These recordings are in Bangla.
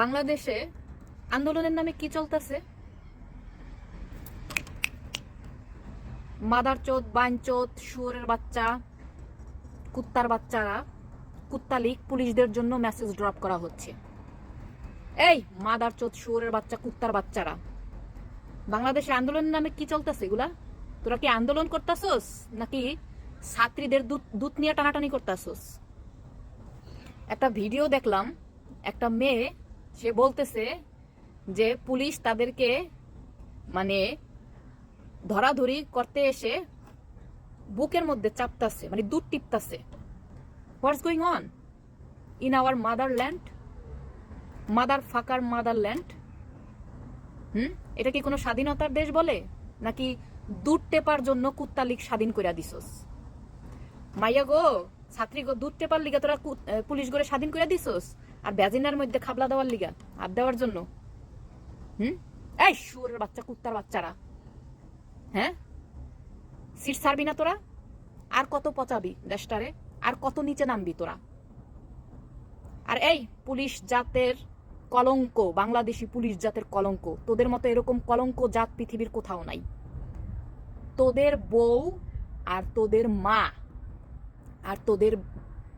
বাংলাদেশে আন্দোলনের নামে কি চলতেছে? মাদার চোদ বাইনচোদ শুয়োরের বাচ্চা, কুত্তার বাচ্চারা, কুত্তা লীগ, পুলিশদের জন্য মেসেজ ড্রপ করা হচ্ছে। এই, মাদার চোদ, শুয়োরের বাচ্চা, কুত্তার বাচ্চারা। বাংলাদেশে আন্দোলনের নামে কি চলতেছে এগুলা? তোরা কি আন্দোলন করতাছস? নাকি ছাত্রীদের দুধ নিয়ে টানাটানি করতাছস? একটা ভিডিও দেখলাম, একটা মেয়ে সে বলতেছে যে পুলিশ তাদেরকে মানে ধরাধরি করতে এসে বুকের মধ্যে চাপতাছে মানে দুধ টিপতাছে। What's going on in our motherland mother fucker motherland hmm? এটা কি কোনো স্বাধীনতার দেশ বলে? নাকি দুধ টেপার জন্য কুত্তা লীগ স্বাধীন করে দিছস? মাইয়া গো, ছাত্রী গো, দুধ টেপার লিগা তোরা পুলিশ করে স্বাধীন করে দিছস? আর ব্যাজিনার মধ্যে খাবলা দেওয়ার লিগা, হাত দেওয়ার জন্য। হুম? এই শুয়োরের বাচ্চা, কুত্তার বাচ্চারা। হ্যাঁ? সিট ছাড়বি না তোরা? আর কত পচাবি দেশটারে? আর কত নিচে নামবি তোরা? আর এই পুলিশ জাতের কলঙ্ক, বাংলাদেশি পুলিশ জাতের কলঙ্ক, তোদের মতো এরকম কলঙ্ক জাত পৃথিবীর কোথাও নাই। তোদের বউ আর তোদের মা আর তোদের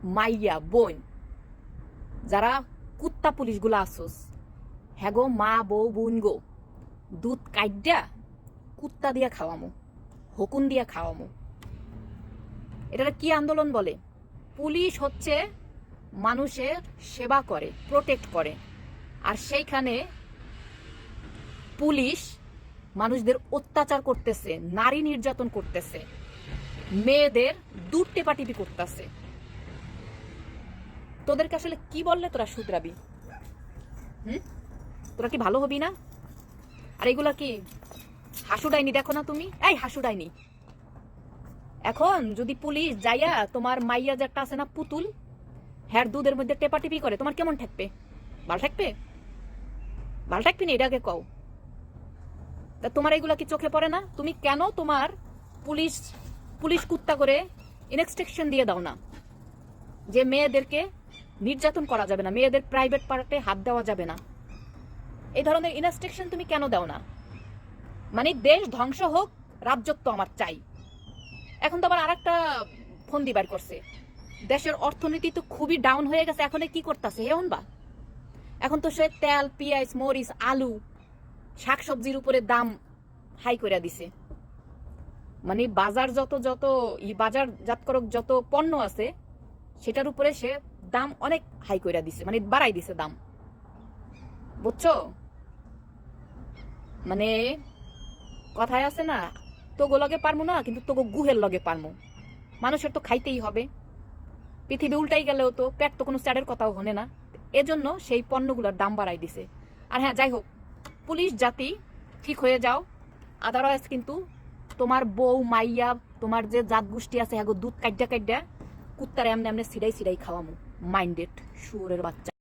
মাইয়া, বোন যারা কুত্তা পুলিশগুলো আসোস হ্যাগো মা, বউ, বোন গো, দুধ কাইডা কুত্তা দিয়া খাওয়ামো, হকুন দিয়া খাওয়ামো। এটা কি আন্দোলন বলে? পুলিশ হচ্ছে মানুষের সেবা করে, প্রোটেক্ট করে। আর সেইখানে পুলিশ মানুষদের অত্যাচার করতেছে, নারী নির্যাতন করতেছে, মেয়েদের দূর টেপাটিপি করতেছে। তোদেরকে আসলে কি বললে তোরা শুধরাবি? হুম? তোরা কি ভালো হবি না? আর এগুলা কি হাসুডাইনি দেখো না তুমি? এই হাসুডাইনি এখন যদি পুলিশ যাইয়া তোমার মাইয়া যে একটা আছে না পুতুল হ্যার দুধের মধ্যে টেপাটিপি করে, তোমার কেমন ঠেকবে? ভালো ঠেকবে? ভালো ঠেকবি না? এটাকে কও। তা তোমার এগুলা কি চোখে পড়ে না? তুমি কেন তোমার পুলিশ পুলিশ কুত্তা করে ইনস্ট্রাকশন দিয়ে দাও না? যে মেয়েদেরকে নির্যাতন করা যাবে না, মেয়েদের প্রাইভেট পার্টে হাত দেওয়া যাবে না। এই ধরনের ইনস্ট্রাকশন তুমি কেন দাও না? মানে দেশ ধ্বংস হোক, রাজ্যত্ব আমার চাই। এখন তো আবার আরেকটা ফোন দিবার করছে। দেশের অর্থনীতি তো খুবই ডাউন হয়ে গেছে, এখন কি করতেছে এখন বা এখন তো সে তেল, পেঁয়াজ, মরিচ, আলু, শাকসবজির উপরে দাম হাই করে দিছে। মানে বাজার যত যত, ই বাজার জাতকরক যত পণ্য আছে সেটার উপরে সে দাম অনেক হাই করে দিছে মানে বাড়াই দিছে দাম। বুঝছ? মানে কথায় আছে না, তোগো লগে পারমু না, কিন্তু তোগো গুহের লগে পারমু। মানুষের তো খাইতেই হবে। পৃথিবী উল্টাই গেলেও তো পেট তো কোনো স্যারের কথাও হনে না। এজন্য সেই পণ্যগুলোর দাম বাড়াই দিছে। আর হ্যাঁ যাই হোক, পুলিশ জাতি, ঠিক হয়ে যাও। আদারওয়াইজ কিন্তু তোমার বউ, মাইয়া, তোমার যে জাত গোষ্ঠী আছে হ্যাঁ দুধ কাইডা কাইডা কুত্তারে আমি এমনি সিডাই সিডাই খাওয়ামু। মাইন্ডেড শুয়োরের বাচ্চা।